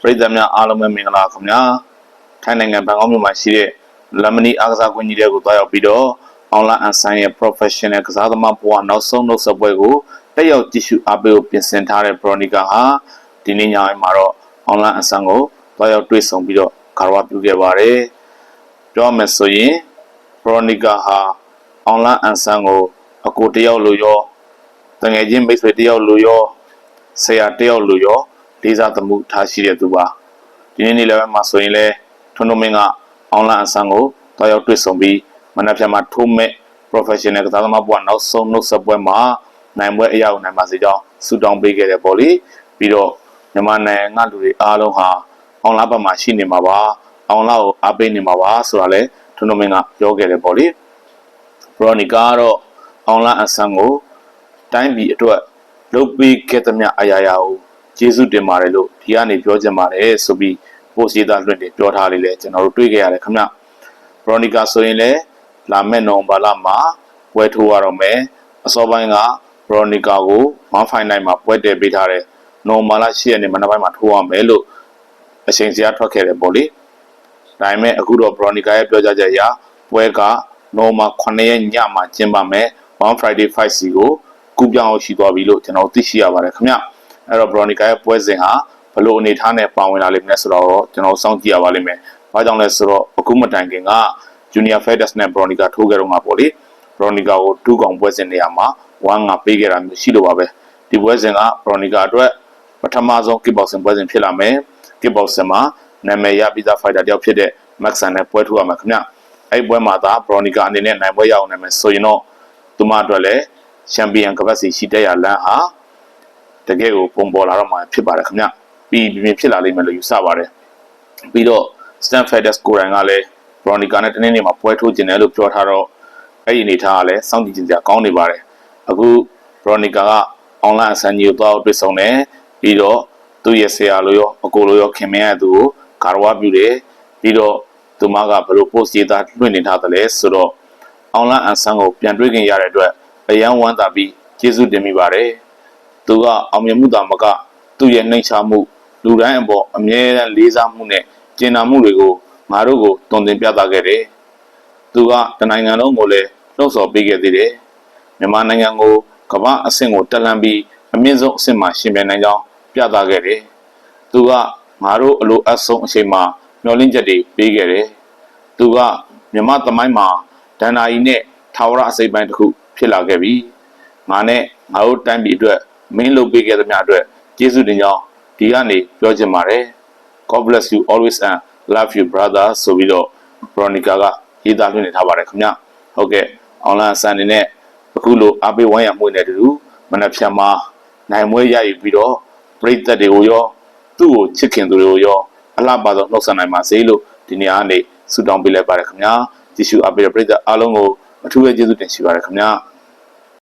ပရိသတ်များအားလုံးပဲမင်္ဂလာခင်ဗျာထိုင်းနိုင်ငံဘန်ကောက်မြို့မှာရှိတဲ့လမနီအားကစားကွင်းကြီးတွေကိုတွားရောက်ပြီးတော့ online and sign ရဲ့ professional ကစားသမားဘဝနောက်ဆုံးနှုတ်ဆက်ပွဲကိုတက်ရောက်ကြည့်ရှုအားပေးဖို့ပြင်ဆင်ထားတဲ့ Veronica ဟာဒီနေ့ညပိုင်းမှာတော့ online and sign ကိုတွားရောက်တွေ့ဆုံပြီးတော့ကာရဝပြုခဲ့ပါတယ်ပြောရမယ်ဆိုရင် Veronica ဟာ online and sign ကိုအကိုတယောက်လိုရောတငယ်ချင်းမိတ်ဆွေတယောက်လိုရောဆရာတယောက်လိုရော လေးစားသမှုထားရှိတဲ့သူပါဒီနေ့နေ့လည်းမှာဆိုရင်လည်းထွန်းထွန်းမင်းက online အဆန်းကိုတွားရောက်တွေ့ဆုံပြီးမနက်ဖြန်မှာထိုးမဲ့ professional ကစားသမားဘဝနောက်ဆုံးနှုတ်ဆက်ပွဲမှာနိုင်ပွဲအရောက်နိုင်ပါစေကြောင်းဆုတောင်းပေးခဲ့တယ်ပေါ့လေပြီးတော့မြန်မာနိုင်ငံကလူတွေအားလုံးဟာ online ဘက်မှာရှိနေမှာပါ online ကိုအားပေးနေမှာပါဆိုတာလည်းထွန်းထွန်းမင်းကပြောခဲ့တယ်ပေါ့လေ Veronica ကတော့ online အဆန်းကိုတိုင်းပြည်အတွက်လုပ်ပေးခဲ့သမျှအရာရာကို ကျေးဇူးတင်ပါတယ်လို့ဒီကနေပြောချင်ပါတယ်ဆိုပြီး post ရေးသားလွှင့်တင်ပြောထားလေးလဲကျွန်တော်တို့တွေ့ခဲ့ရတယ်ခင်ဗျ Veronica ဆိုရင်လည်းလာမယ့်နိုဝင်ဘာလမှာပွဲထိုးရတော့မယ်အစောပိုင်းက Veronica ကို1 final မှာပွဲတည်ပေးထားတဲ့နိုဝင်ဘာလ10ရက်နေ့မနက်ပိုင်းမှာထိုးရမယ်လို့အချိန်စရာထွက်ခဲ့တယ်ပေါ့လေဒါပေမဲ့အခုတော့ Veronica ရဲ့ပြောကြားချက်အရပွဲကနိုဝင်ဘာ9ရက်ညမှာကျင်းပမယ်1 Friday 5C ကိုကူးပြောင်းရှိသွားပြီလို့ကျွန်တော်သိရှိရပါတယ်ခင်ဗျ အဲ့တော့ Veronica ရဲ့ပွဲစဉ်ဟာဘယ်လိုအနေထားနဲ့ပါဝင်လာလိမ့်မယ်ဆိုတော့ကျွန်တော်စောင့်ကြည့်ရပါလိမ့်မယ်။ဘာကြောင့်လဲဆိုတော့အခုမတိုင်ခင်က Junior Fighters နဲ့ Veronica ထိုးခဲ့တော့မှာပေါ့လေ။ Veronica ကိုတူးကောင်ပွဲစဉ်နေရာမှာ1ငါပေးခဲ့တာမျိုးရှိလို့ပါပဲ။ဒီပွဲစဉ်က Veronica အတွက်ပထမဆုံး kickboxing ပွဲစဉ်ဖြစ်လာမယ်။ kickboxing မှာနာမည်ရပြီးသား fighter တယောက်ဖြစ်တဲ့ Maxan နဲ့ပွဲထိုးရမှာခင်ဗျ။အဲ့ပွဲမှာသာ Veronica အနေနဲ့နိုင်ပွဲရအောင်နိုင်မယ်ဆိုရင်တော့သူမအတွက်လည်း champion ကပတ်စီရှိတဲ့ရလန်းဟာ တကယ်ကိုပုံပေါ်လာတော့မှာဖြစ်ပါတယ်ခင်ဗျပြီးပြင်းဖြစ်လာလိမ့်မယ်လို့ယူဆပါတယ်ပြီးတော့ Stanford Feders ကိုယ်တိုင်ကလည်း Veronica နဲ့တနေ့နေ့မှာပွဲထိုးကျင်တယ်လို့ပြောထားတော့အဲ့ဒီအနေထားကလည်းစောင့်ကြည့်ကြည့်စရာကောင်းနေပါတယ်အခု Veronica က online အစံကြီးကိုတော့တွေ့ဆုံတယ်ပြီးတော့သူ့ရဲ့ဆရာလိုရောအကိုလိုရောခင်မင်းရသူကိုကာရဝပြုတယ်ပြီးတော့သူမကဘယ်လို post ရေးသားလွှင့်နေထားသလဲဆိုတော့ online အစံကိုပြန်တွေ့ခင်ရတဲ့အတွက်အယံဝမ်းသာပြီးကျေးဇူးတင်မိပါတယ် သူကအောင်မြင်မှုသာမကသူ့ရဲ့နှိမ်ချမှုလူတိုင်းအပေါ်အမြဲတမ်းလေးစားမှုနဲ့ကျင်နာမှုတွေကိုငါတို့ကိုတုံသင်ပြသခဲ့တယ်။သူကတနိုင်ငံလုံးကိုလည်းလှုပ်ဆော်ပေးခဲ့သေးတယ်။မြန်မာနိုင်ငံကိုကမ္ဘာအဆင့်ကိုတက်လှမ်းပြီးအမြင့်ဆုံးအဆင့်မှာရှင်ပြိုင်နိုင်ကြောင်းပြသခဲ့တယ်။သူကငါတို့အလိုအပ်ဆုံးအချိန်မှာမျှော်လင့်ချက်တွေပေးခဲ့တယ်။သူကမြမသမိုင်းမှာဒဏ္ဍာရီနဲ့ထာဝရအစိပ်ပိုင်းတစ်ခုဖြစ်လာခဲ့ပြီ။ငါနဲ့ငါတို့တိုင်းပြည်အတွက် မင်းလုပ်ပေးခဲ့သမျှအတွက်ကျေးဇူးတင်ကြောင်းဒီကနေပြောချင်ပါတယ် God bless you always and love you brother ဆိုပြီးတော့ Veronica ကရေးသားလွှင့်နေထားပါတယ်ခင်ဗျဟုတ်ကဲ့ online ဆန်နေနဲ့အခုလိုအပေးဝိုင်းရမှုနဲ့တူမနက်ဖြန်မှာနိုင်မွေးရယူပြီးတော့ပြည်သက်တွေကိုရောသူ့ကိုချစ်ခင်သူတွေကိုရောအလှပါဆုံးနှုတ်ဆက်နိုင်ပါစေလို့ဒီနေ့အားနေဆုတောင်းပေးလိုက်ပါတယ်ခင်ဗျာကြည့်ရှုအပေးတဲ့ပြည်သက်အားလုံးကိုအထူးပဲကျေးဇူးတင်ရှိပါတယ်ခင်ဗျာ